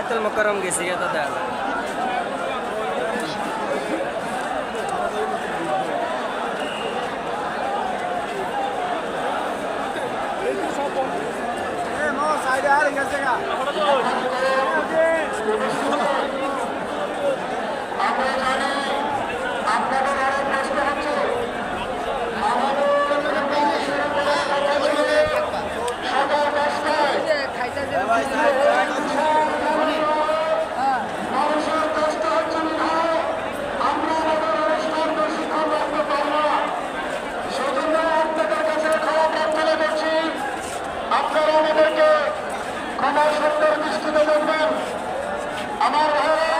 বাইতুল মোকারম গেছি দাদা Ahora todo. আমার সুন্দর দৃষ্টিতে দেখবেন। আমার ভাইয়েরা